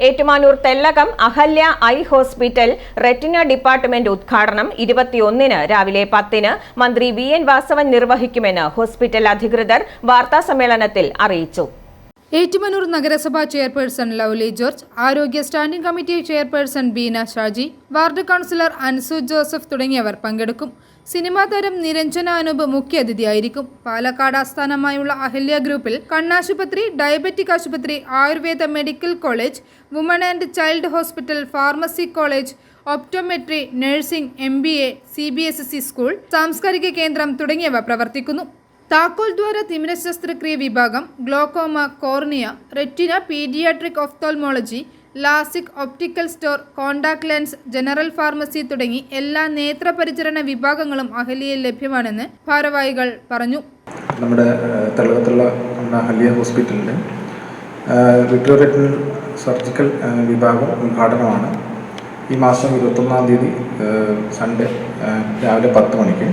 Ettumanoor Thellakam Ahalya eye hospital retina department ഉദ്ഘാടനം ഇരുപത്തിയൊന്നിന് രാവിലെ പത്തിന് മന്ത്രി വി എൻ വാസവൻ നിർവഹിക്കുമെന്ന് ഹോസ്പിറ്റൽ അധികൃതർ വാർത്താസമ്മേളനത്തിൽ അറിയിച്ചു ഏറ്റുമാനൂർ നഗരസഭാ ചെയർപേഴ്സൺ ലൗലി ജോർജ് ആരോഗ്യ standing committee chairperson Beena Shaji ward councillor Ansu Joseph തുടങ്ങിയവർ പങ്കെടുക്കും. സിനിമാ താരം നിരഞ്ജന അനൂപ് മുഖ്യാതിഥിയായിരിക്കും പാലക്കാട് ആസ്ഥാനമായുള്ള അഹല്യ ഗ്രൂപ്പിൽ കണ്ണാശുപത്രി ഡയബറ്റിക് ആശുപത്രി Ayurveda medical college woman and child hospital pharmacy college optometry nursing M B A C B S C school സാംസ്കാരിക കേന്ദ്രം തുടങ്ങിയവ പ്രവർത്തിക്കുന്നു. താക്കോൽ ദ്വാര തിമിര ശസ്ത്രക്രിയ വിഭാഗം glaucoma cornea retina paediatric ophthalmology LASIK optical store contact lens general pharmacy തുടങ്ങി എല്ലാ നേത്രപരിചരണ വിഭാഗങ്ങളും അഹല്യയിൽ ലഭ്യമാണെന്ന് ഭാരവാഹികൾ പറഞ്ഞു. നമ്മുടെ തലവത്തുള്ള അഹലിയ ഹോസ്പിറ്റലിന്റെ വിട്രോറെറ്റിനൽ സർജിക്കൽ വിഭാഗം ഉദ്ഘാടനമാണ്. ഈ മാസം ഇരുപത്തൊന്നാം തീയതി സൺഡേ രാവിലെ പത്ത് മണിക്ക്.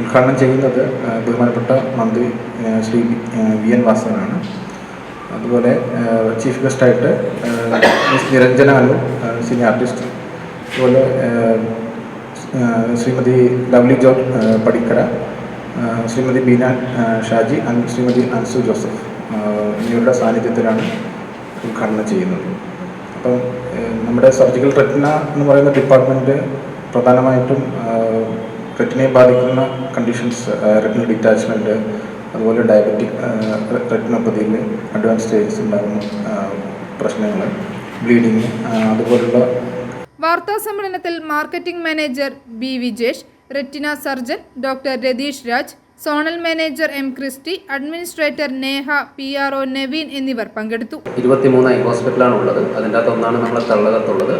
ഉദ്ഘാടനം ചെയ്യുന്നത് ബഹുമാനപ്പെട്ട മന്ത്രി ശ്രീ വി എൻ വാസവനാണ്. അതുപോലെ chief ഗസ്റ്റായിട്ട് miss Niranjana Anu senior artist അതുപോലെ ശ്രീമതി ലവ്ലി ജോർജ് പടിക്കര ശ്രീമതി ബീന ഷാജി ശ്രീമതി അൻസു ജോസഫ് എന്നിവരുടെ സാന്നിധ്യത്തിലാണ് ഉദ്ഘാടനം ചെയ്യുന്നത്. അപ്പം നമ്മുടെ സർജിക്കൽ റെറ്റിന എന്ന് പറയുന്ന ഡിപ്പാർട്ട്മെന്റ് പ്രധാനമായിട്ടും ഏഹ്, റെറ്റിനയെ ബാധിക്കുന്ന കണ്ടീഷൻസ് റെറ്റിന ഡിറ്റാച്ച്മെന്റ് അതുപോലെ ഡയബറ്റിക് റെറ്റിനോപ്പതിയിൽ അഡ്വാൻസ് സ്റ്റേജസ് ഉണ്ടാകുന്ന പ്രശ്നങ്ങൾ ബ്ലീഡിങ് അതുപോലുള്ള വാർത്താ സമ്മേളനത്തിൽ marketing manager B Vijesh retina surgeon doctor Ratheesh Raj zonal manager M Christy administrator Neha P R O Naveen എന്നിവർ പങ്കെടുത്തു. ഇരുപത്തിമൂന്ന് ഐ ഹോസ്പിറ്റലാണ് ഉള്ളത് അതിന്റെ അകത്ത് ഒന്നാണ് നമ്മുടെ തള്ളകത്തുള്ളത്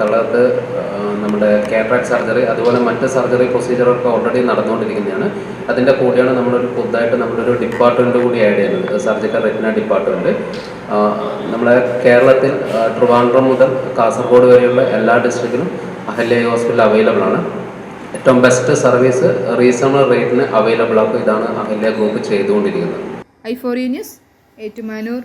തള്ളകത്ത് നമ്മുടെ കാറ്ററാക്ട് സർജറി അതുപോലെ മറ്റ് സർജറി പ്രൊസീജിയറൊക്കെ ഓൾറെഡി നടന്നുകൊണ്ടിരിക്കുന്നതാണ്. അതിന്റെ കൂടെയാണ് നമ്മളൊരു പുതുതായിട്ട് നമ്മളൊരു ഡിപ്പാർട്ട്മെന്റ് കൂടി ആഡ് ചെയ്യുന്നത്. സർജിക്കൽ റെറ്റിന ഡിപ്പാർട്ട്മെന്റ് നമ്മളെ കേരളത്തിൽ ട്രിവാൻഡ്രം മുതൽ കാസർഗോഡ് വരെയുള്ള എല്ലാ ഡിസ്ട്രിക്റ്റിലും അഹല്യ ഹോസ്പിറ്റൽ അവൈലബിൾ ആണ്. ഏറ്റവും ബെസ്റ്റ് സർവീസ് റീസണബിൾ റേറ്റിന് അവൈലബിൾ ആക്കും. ഇതാണ് അഹല്യ ഗ്രൂപ്പ് ചെയ്തുകൊണ്ടിരിക്കുന്നത്. Eye four news Ettumanoor.